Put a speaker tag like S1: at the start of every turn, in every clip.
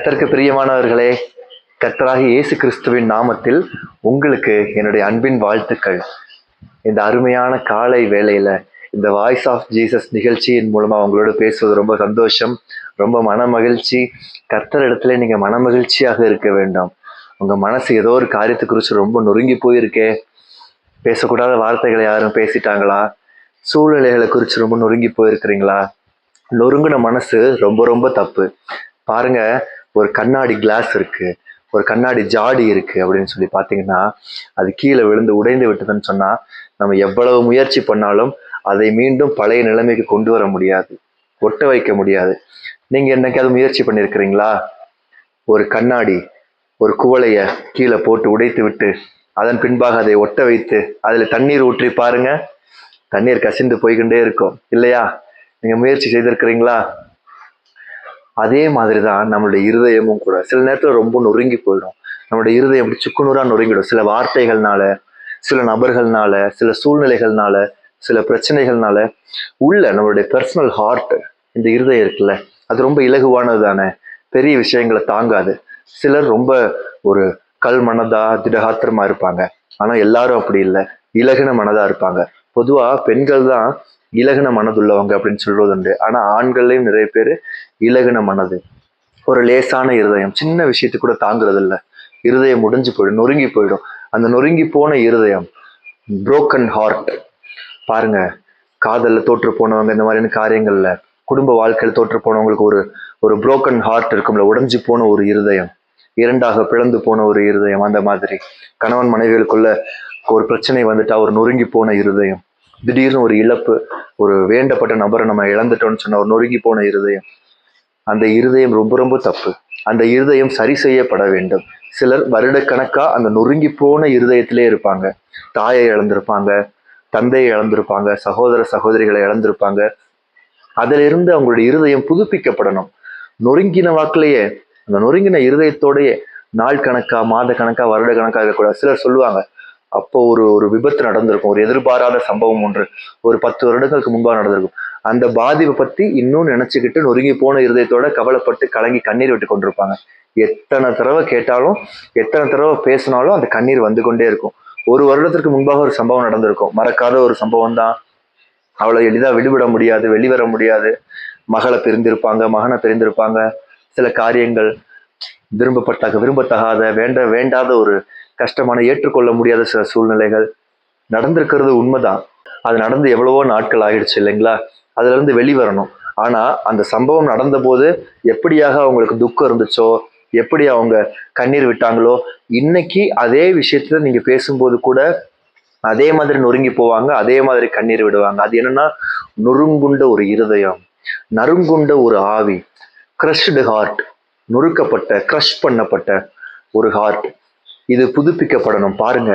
S1: கர்த்தருக்கு பிரியமானவர்களே கர்த்தராகி இயேசு கிறிஸ்துவின் நாமத்தில் உங்களுக்கு என்னுடைய அன்பின் வாழ்த்துக்கள். இந்த அருமையான காலை வேளையில இந்த வாய்ஸ் ஆஃப் ஜீசஸ் நிகழ்ச்சியின் மூலமா உங்களோட பேசுவது ரொம்ப சந்தோஷம் ரொம்ப மன மகிழ்ச்சி கர்த்தர் இடத்துல நீங்க மன மகிழ்ச்சியாக இருக்க வேண்டாம். உங்க மனசு ஏதோ ஒரு காரியத்தை குறித்து ரொம்ப நொறுங்கி போயிருக்கே. பேசக்கூடாத வார்த்தைகளை யாரும் பேசிட்டாங்களா? சூழ்நிலைகளை குறித்து ரொம்ப நொறுங்கி போயிருக்கிறீங்களா? நொறுங்கின மனசு ரொம்ப ரொம்ப தப்பு. பாருங்க ஒரு கண்ணாடி கிளாஸ் இருக்கு ஒரு கண்ணாடி ஜாடி இருக்கு அப்படின்னு சொல்லி பார்த்தீங்கன்னா அது கீழே விழுந்து உடைந்து விட்டதுன்னு சொன்னா நம்ம எவ்வளவு முயற்சி பண்ணாலும் அதை மீண்டும் பழைய நிலைமைக்கு கொண்டு வர முடியாது ஒட்ட வைக்க முடியாது. நீங்க என்னைக்காவது முயற்சி பண்ணியிருக்கிறீங்களா ஒரு கண்ணாடி ஒரு குவளைய கீழே போட்டு உடைத்து விட்டு அதன் பின்பாக அதை ஒட்ட வைத்து அதில் தண்ணீர் ஊற்றி பாருங்க. தண்ணீர் கசிந்து போய்கிட்டே இருக்கும் இல்லையா? நீங்க முயற்சி செய்திருக்கிறீங்களா? அதே மாதிரி தான் நம்மளுடைய இருதயமும் கூட. சில நேரத்தில் ரொம்ப நொறுங்கி போயிடும். நம்மளுடைய இருதயம் அப்படி சுக்குநூறாக நொறுங்கிடும். சில வார்த்தைகள்னால சில நபர்கள்னால சில சூழ்நிலைகள்னால சில பிரச்சனைகள்னால உள்ள நம்மளுடைய பர்சனல் ஹார்ட் இந்த இருதயம் இருக்குல்ல அது ரொம்ப இலகுவானது தானே. பெரிய விஷயங்களை தாங்காது. சிலர் ரொம்ப ஒரு கல் மனதா திடகாத்திரமா இருப்பாங்க. ஆனால் எல்லாரும் அப்படி இல்லை. இலகுன மனதா இருப்பாங்க. பொதுவாக பெண்கள் தான் இலகுன மனதுள்ளவங்க அப்படின்னு சொல்றது உண்டு. ஆனால் ஆண்கள்லேயும் நிறைய பேர் இலகுன மனது. ஒரு லேசான இருதயம். சின்ன விஷயத்துக்கு கூட தாங்குறதில்ல. இருதயம் முடிஞ்சு போயிடும் நொறுங்கி போயிடும். அந்த நொறுங்கி போன இருதயம் புரோக்கன் ஹார்ட் பாருங்க காதலில் தோற்று போனவங்க இந்த மாதிரியான காரியங்களில் குடும்ப வாழ்க்கையில் தோற்று போனவங்களுக்கு ஒரு ஒரு புரோக்கன் ஹார்ட் இருக்கும்ல உடஞ்சி போன ஒரு இருதயம். இரண்டாக பிளந்து போன ஒரு இருதயம் அந்த மாதிரி. கணவன் மனைவிகளுக்குள்ள ஒரு பிரச்சனை வந்துட்டா ஒரு நொறுங்கி போன இருதயம். திடீர்னு ஒரு இழப்பு ஒரு வேண்டப்பட்ட நபரை நம்ம இழந்துட்டோம்னு சொன்ன ஒரு நொறுங்கி போன இருதயம். அந்த இருதயம் ரொம்ப ரொம்ப தப்பு. அந்த இருதயம் சரி செய்யப்பட வேண்டும். சிலர் வருடக்கணக்கா அந்த நொறுங்கி போன இருதயத்திலே இருப்பாங்க. தாயை இழந்திருப்பாங்க தந்தையை இழந்திருப்பாங்க சகோதர சகோதரிகளை இழந்திருப்பாங்க. அதிலிருந்து அவங்களுடைய இருதயம் புதுப்பிக்கப்படணும். நொறுங்கின வாக்கிலேயே அந்த நொறுங்கின இருதயத்தோடையே நாள் கணக்கா மாத கணக்கா வருட கணக்கா இருக்கக்கூடாது. சிலர் சொல்லுவாங்க அப்போ ஒரு ஒரு விபத்து நடந்திருக்கும் ஒரு எதிர்பாராத சம்பவம் ஒன்று ஒரு பத்து வருடங்களுக்கு முன்பாக நடந்திருக்கும். அந்த பாதிப்பை பத்தி இன்னும் நினைச்சுக்கிட்டு நொறுங்கி போன இருதயத்தோட கவலைப்பட்டு கலங்கி கண்ணீர் விட்டு கொண்டிருப்பாங்க. எத்தனை தடவை கேட்டாலும் எத்தனை தடவை பேசினாலும் அந்த கண்ணீர் வந்து கொண்டே இருக்கும். ஒரு வருடத்திற்கு முன்பாக ஒரு சம்பவம் நடந்திருக்கும். மறக்காத ஒரு சம்பவம் தான். அவளை எளிதாக விடுபட முடியாது வெளிவர முடியாது. மகளை பிரிந்திருப்பாங்க மகனை பிரிந்திருப்பாங்க. சில காரியங்கள் விரும்பப்பட்டாக விரும்பத்தகாத வேண்ட வேண்டாத ஒரு கஷ்டமான ஏற்றுக்கொள்ள முடியாத சில சூழ்நிலைகள் நடந்திருக்கிறது உண்மைதான். அது நடந்து எவ்வளவோ நாட்கள் ஆகிடுச்சு இல்லைங்களா? அதுலேருந்து வெளிவரணும். ஆனால் அந்த சம்பவம் நடந்த போது எப்படியாக அவங்களுக்கு துக்கம் இருந்துச்சோ எப்படி அவங்க கண்ணீர் விட்டாங்களோ இன்னைக்கு அதே விஷயத்துல நீங்கள் பேசும்போது கூட அதே மாதிரி நொறுங்கி போவாங்க அதே மாதிரி கண்ணீர் விடுவாங்க. அது என்னன்னா நொறுங்குண்ட ஒரு இருதயம் நறுங்குண்ட ஒரு ஆவி கிரஷ்டு ஹார்ட் நொறுக்கப்பட்ட க்ரஷ் பண்ணப்பட்ட ஒரு ஹார்ட் இது புதுப்பிக்கப்படணும். பாருங்க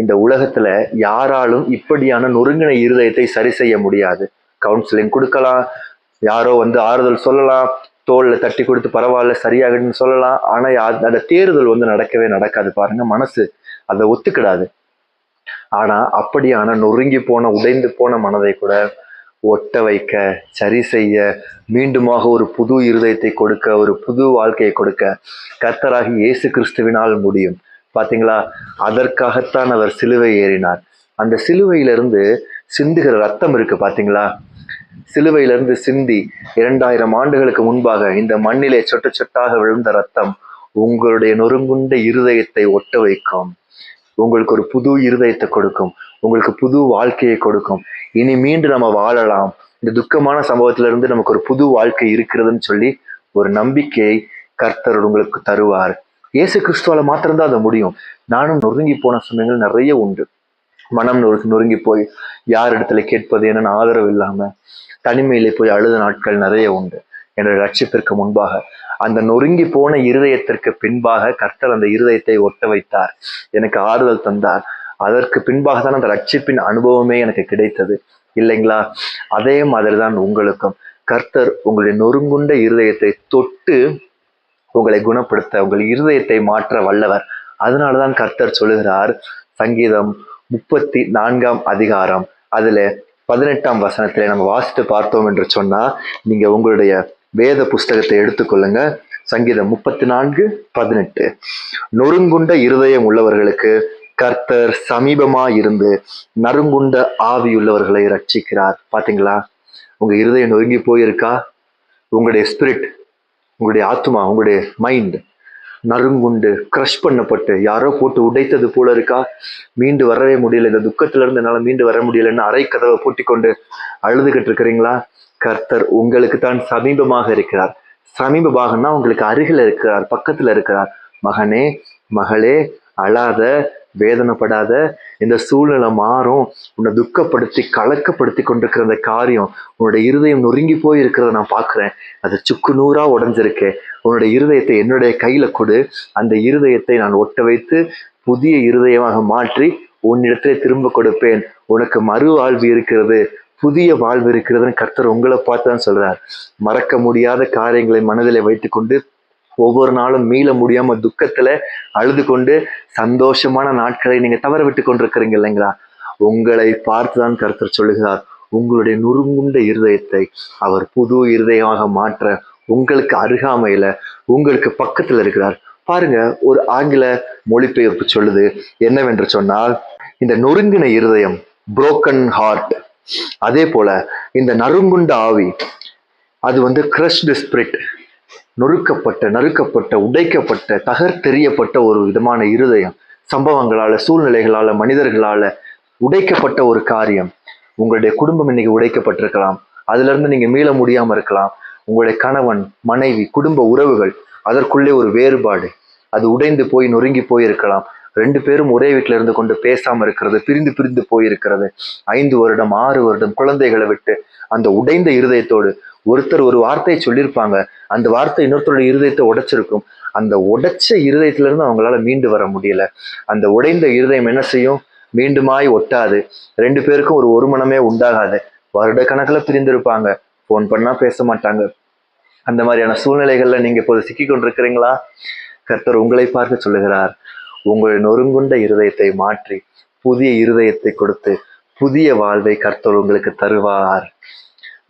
S1: இந்த உலகத்துல யாராலும் இப்படியான நொறுங்கின இருதயத்தை சரி செய்ய முடியாது. கவுன்சிலிங் கொடுக்கலாம் யாரோ வந்து ஆறுதல் சொல்லலாம் தோல்ல தட்டி கொடுத்து பரவாயில்ல சரியாகுன்னு சொல்லலாம். ஆனா அந்த தேர்தல் வந்து நடக்கவே நடக்காது. பாருங்க மனசு அதை ஒத்துக்கிடாது. ஆனா அப்படியான நொறுங்கி போன உடைந்து போன மனதை கூட ஒட்ட வைக்க சரி செய்ய மீண்டுமாக ஒரு புது இருதயத்தை கொடுக்க ஒரு புது வாழ்க்கையை கொடுக்க கர்த்தராகி இயேசு கிறிஸ்துவினால் முடியும். பார்த்தீங்களா அதற்காகத்தான் அவர் சிலுவை ஏறினார். அந்த சிலுவையிலிருந்து சிந்துகிற ரத்தம் இருக்கு பாத்தீங்களா? சிலுவையிலிருந்து சிந்தி இரண்டாயிரம் ஆண்டுகளுக்கு முன்பாக இந்த மண்ணிலே சொட்டு சொட்டாக விழுந்த ரத்தம் உங்களுடைய நொறுங்குண்ட இருதயத்தை ஒட்ட வைக்கும். உங்களுக்கு ஒரு புது இருதயத்தை கொடுக்கும். உங்களுக்கு புது வாழ்க்கையை கொடுக்கும். இனி மீண்டும் நம்ம வாழலாம். இந்த துக்கமான சம்பவத்துல இருந்து நமக்கு ஒரு புது வாழ்க்கை இருக்கிறதுன்னு சொல்லி ஒரு நம்பிக்கையை கர்த்தர் உங்களுக்கு தருவார். இயேசு கிறிஸ்துவால மாத்திரம்தான் அது முடியும். நானும் நொறுங்கி போன சமயங்கள் நிறைய உண்டு. மனம் நொறு நொறுங்கி போய் யார் இடத்துல கேட்பது என்னன்னு ஆதரவு இல்லாம தனிமையிலே போய் அழுத நாட்கள் நிறைய உண்டு. என்னுடைய ரட்சிப்பிற்கு முன்பாக. அந்த நொறுங்கி போன இருதயத்திற்கு பின்பாக கர்த்தர் அந்த இருதயத்தை ஒட்ட வைத்தார். எனக்கு ஆறுதல் தந்தார். அதற்கு பின்பாக தான் அந்த ரட்சிப்பின் அனுபவமே எனக்கு கிடைத்தது. இல்லைங்களா? அதே மாதிரி தான் உங்களுக்கும். கர்த்தர் உங்களுடைய நொறுங்குண்ட இருதயத்தை தொட்டு உங்களை குணப்படுத்த உங்கள் இருதயத்தை மாற்ற வல்லவர். அதனாலதான் கர்த்தர் சொல்லுகிறார் சங்கீதம் முப்பத்தி நான்காம் அதிகாரம் அதுல பதினெட்டாம் வசனத்திலே நம்ம வாசித்து பார்த்தோம் என்று சொன்னா நீங்க உங்களுடைய வேத புஸ்தகத்தை எடுத்துக்கொள்ளுங்க. சங்கீதம் முப்பத்தி நான்கு பதினெட்டு. நொறுங்குண்ட இருதயம் உள்ளவர்களுக்கு கர்த்தர் சமீபமா இருந்து நறுங்குண்ட ஆவியுள்ளவர்களை ரட்சிக்கிறார் பாத்தீங்களா? உங்க இருதயம் நொறுங்கி போயிருக்கா? உங்களுடைய ஸ்பிரிட் உங்களுடைய ஆத்மா உங்களுடைய மைண்ட் நறுங்குண்டு க்ரஷ் பண்ணப்பட்டு யாரோ போட்டு உடைத்தது போல இருக்கா? மீண்டு வரவே முடியல. இந்த துக்கத்திலிருந்து என்னால் மீண்டு வர முடியலன்னு அரை கதவை பூட்டிக்கொண்டு அழுதுகிட்டு இருக்கிறீங்களா? கர்த்தர் உங்களுக்கு தான் சமீபமாக இருக்கிறார். சமீபமாகனா உங்களுக்கு அருகில் இருக்கிறார் பக்கத்தில் இருக்கிறார். மகனே மகளே அழாத வேதனைப்படாத இந்த சூழ்நிலை மாறும். உன்னை துக்கப்படுத்தி கலக்கப்படுத்தி கொண்டிருக்கிற அந்த காரியம் உன்னோட இருதயம் நொறுங்கி போய் இருக்கிறத நான் பார்க்குறேன். அது சுக்கு நூறாக உடஞ்சிருக்கு. உன்னோட இருதயத்தை என்னுடைய கையில் கொடு. அந்த இருதயத்தை நான் ஒட்ட வைத்து புதிய இருதயமாக மாற்றி உன்னிடத்திலே திரும்ப கொடுப்பேன். உனக்கு மறு வாழ்வு இருக்கிறது. புதிய வாழ்வு இருக்கிறதுன்னு கர்த்தர் உங்களை பார்த்து தான் சொல்கிறார் மறக்க முடியாத காரியங்களை மனதிலே வைத்துக்கொண்டு ஒவ்வொரு நாளும் மீள முடியாம துக்கத்துல அழுது கொண்டு சந்தோஷமான நாட்களை நீங்க தவற விட்டு கொண்டிருக்கிறீங்க இல்லைங்களா? உங்களை பார்த்துதான் கருத்தர் சொல்லுகிறார். உங்களுடைய நுறுங்குண்ட இருதயத்தை அவர் புது இருதயமாக மாற்ற உங்களுக்கு அருகாமையில உங்களுக்கு பக்கத்துல இருக்கிறார். பாருங்க ஒரு ஆங்கில மொழிபெயர்ப்பு சொல்லுது. என்னவென்று சொன்னால் இந்த நொறுங்கின இருதயம் புரோக்கன் ஹார்ட் அதே போல இந்த நறுங்குண்ட ஆவி அது வந்து கிரஷ்டு ஸ்பிரிட் நொறுக்கப்பட்ட நறுக்கப்பட்ட உடைக்கப்பட்ட தகர்த்தெறியப்பட்ட ஒரு விதமான இருதயம் சம்பவங்களால் சூழ்நிலைகளால் மனிதர்களால் உடைக்கப்பட்ட ஒரு காரியம். உங்களுடைய குடும்பம் இன்னைக்கு உடைக்கப்பட்டிருக்கலாம். அதிலிருந்து நீங்கள் மீள முடியாம இருக்கலாம். உங்களுடைய கணவன் மனைவி குடும்ப உறவுகள் அதற்குள்ளே ஒரு வேறுபாடு. அது உடைந்து போய் நொறுங்கி போயிருக்கலாம். ரெண்டு பேரும் ஒரே வீட்டில இருந்து கொண்டு பேசாமல் இருக்கிறது பிரிந்து பிரிந்து போயிருக்கிறது. ஐந்து வருடம் ஆறு வருடம் குழந்தைகளை விட்டு அந்த உடைந்த இருதயத்தோடு ஒருத்தர் ஒரு வார்த்தையை சொல்லியிருப்பாங்க. அந்த வார்த்தை இன்னொருத்தருடைய இருதயத்தை உடைச்சிருக்கும். அந்த உடைச்ச இருதயத்திலிருந்து அவங்களால மீண்டு வர முடியல. அந்த உடைந்த இருதயம் என்ன செய்யும்? மீண்டுமாய் ஒட்டாது. ரெண்டு பேருக்கும் ஒரு ஒரு மனமே உண்டாகாது. வருட கணக்குல பிரிந்திருப்பாங்க. ஃபோன் பண்ணா பேச மாட்டாங்க. அந்த மாதிரியான சூழ்நிலைகள்ல நீங்க இப்போது சிக்கி கொண்டிருக்கிறீங்களா? கர்த்தர் உங்களை பார்த்து சொல்லுகிறார். உங்கள் நொறுங்குண்ட இருதயத்தை மாற்றி புதிய இருதயத்தை கொடுத்து புதிய வாழ்வை கர்த்தர் உங்களுக்கு தருவார்.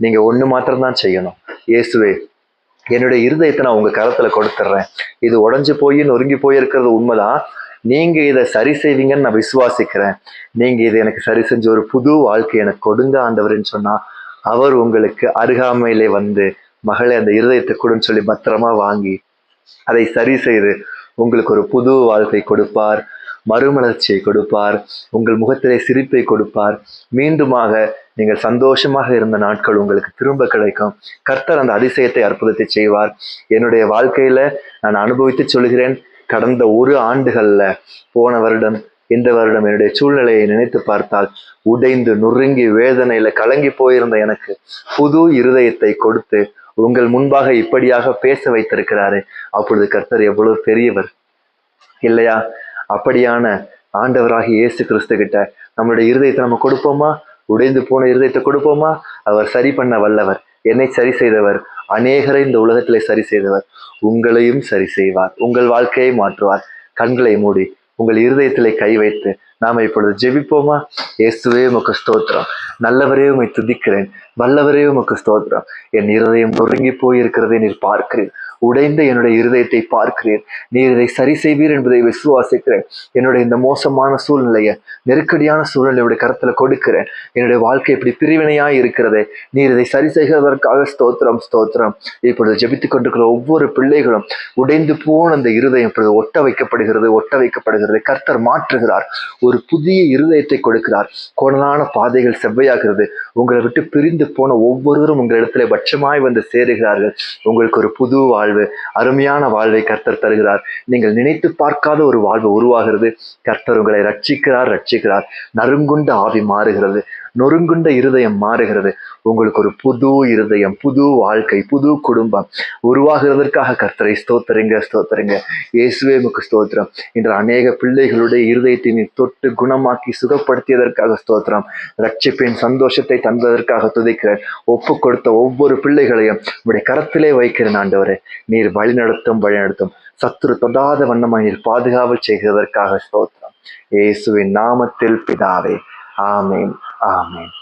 S1: நீங்க ஒன்று மாத்திரம்தான் செய்யணும். இயேசுவே என்னுடைய இருதயத்தை நான் உங்க கரத்துல கொடுத்துட்றேன் இது உடஞ்சி போய் நொறுங்கி போயிருக்கிறது உண்மைதான். நீங்க இதை சரி செய்வீங்கன்னு நான் விசுவாசிக்கிறேன். நீங்க இதை எனக்கு சரி செஞ்ச ஒரு புது வாழ்க்கை எனக்கு கொடுங்க ஆண்டவர்னு சொன்னா அவர் உங்களுக்கு அருகாமையிலே வந்து மகளை அந்த இருதயத்தை கொடுன்னு சொல்லி பத்திரமா வாங்கி அதை சரி செய்து உங்களுக்கு ஒரு புது வாழ்க்கை கொடுப்பார் மறுமலர்ச்சியை கொடுப்பார் உங்கள் முகத்திலே சிரிப்பை கொடுப்பார். மீண்டுமாக நீங்கள் சந்தோஷமாக இருந்த நாட்கள் உங்களுக்கு திரும்ப கிடைக்கும். கர்த்தர் அந்த அதிசயத்தை அற்புதத்தை செய்வார். என்னுடைய வாழ்க்கையில நான் அனுபவித்து சொல்கிறேன் கடந்த ஒரு ஆண்டுகள்ல போன வருடம் இந்த வருடம் என்னுடைய சூழ்நிலையை நினைத்து பார்த்தால் உடைந்து நுறுங்கி வேதனையில கலங்கி போயிருந்த எனக்கு புது இருதயத்தை கொடுத்து உங்கள் முன்பாக இப்படியாக பேச வைத்திருக்கிறாரு அப்பொழுது கர்த்தர் எவ்வளவு பெரியவர். இல்லையா? அப்படியான ஆண்டவராகி இயேசு கிறிஸ்து கிட்ட நம்மளுடைய இருதயத்தை நம்ம கொடுப்போமா? உடைந்து போன இருதயத்தை கொடுப்போமா? அவர் சரி பண்ண வல்லவர். என்னை சரி செய்தவர். அநேகரை இந்த உலகத்திலே சரி செய்தவர். உங்களையும் சரி செய்வார். உங்கள் வாழ்க்கையை மாற்றுவார். கண்களை மூடி உங்கள் இருதயத்திலே கை வைத்து நாம இப்பொழுது ஜெபிப்போமா? இயேசுவே உமக்கு ஸ்தோத்திரம். நல்லவரே உமை துதிக்கிறேன். வல்லவரே உமக்கு ஸ்தோத்திரம். என் இருதயம் நொறுங்கி போயிருக்கிறதை நீர் பார்க்கிறேன் உடைந்த என்னுடைய இருதயத்தை பார்க்கிறேன் நீர் இதை சரி செய்வீர் என்பதை விசுவாசிக்கிறேன். என்னுடைய இந்த மோசமான சூழ்நிலையை நெருக்கடியான சூழ்நிலையுடைய கருத்துல கொடுக்கிறேன். என்னுடைய வாழ்க்கை இப்படி பிரிவினையா இருக்கிறதே. நீர் இதை சரி செய்கிறதற்காக ஸ்தோத்திரம் ஸ்தோத்திரம். இப்பொழுது ஜெபித்துக் கொண்டிருக்கிற ஒவ்வொரு பிள்ளைகளும் உடைந்து போன அந்த இருதயம் இப்பொழுது ஒட்ட வைக்கப்படுகிறது ஒட்ட வைக்கப்படுகிறது. கர்த்தர் மாற்றுகிறார். ஒரு புதிய இருதயத்தை கொடுக்கிறார். கோணலான பாதைகள் செவ்வையாகிறது. உங்களை விட்டு பிரிந்து போன ஒவ்வொருவரும் உங்கள் இடத்துல பட்சமாய் வந்து சேருகிறார்கள். உங்களுக்கு ஒரு புது வாழ்வு அருமையான வாழ்வை கர்த்தர் தருகிறார். நீங்கள் நினைத்து பார்க்காத ஒரு வாழ்வு உருவாகிறது. கர்த்தர் உங்களை ரட்சிக்கிறார் ரட்சிக்கிறார். நறுங்குண்ட ஆவி மாறுகிறது. நொறுங்குண்ட இருதயம் மாறுகிறது. உங்களுக்கு ஒரு புது இருதயம் புது வாழ்க்கை புது குடும்பம் உருவாகிறதற்காக கர்த்தரை ஸ்தோத்தரிங்க ஸ்தோத்தரிங்க. இயேசுவே முக்கு ஸ்தோத்திரம். இன்று அநேக பிள்ளைகளுடைய இருதயத்தை நீ தொட்டு குணமாக்கி சுகப்படுத்தியதற்காக ஸ்தோத்திரம். ரட்சிப்பின் சந்தோஷத்தை தந்ததற்காக துதிக்கிறேன். ஒப்பு கொடுத்த ஒவ்வொரு பிள்ளைகளையும் உடைய கரத்திலே வைக்கிறேன் ஆண்டவரே. நீர் வழிநடத்தும் வழிநடத்தும் சத்துரு தொடாத வண்ணமாய் நீர் பாதுகாவல் செய்கிறதற்காக ஸ்தோத்திரம். இயேசுவின் நாமத்தில் பிதாவே. ஆமேன் ஆமேன்.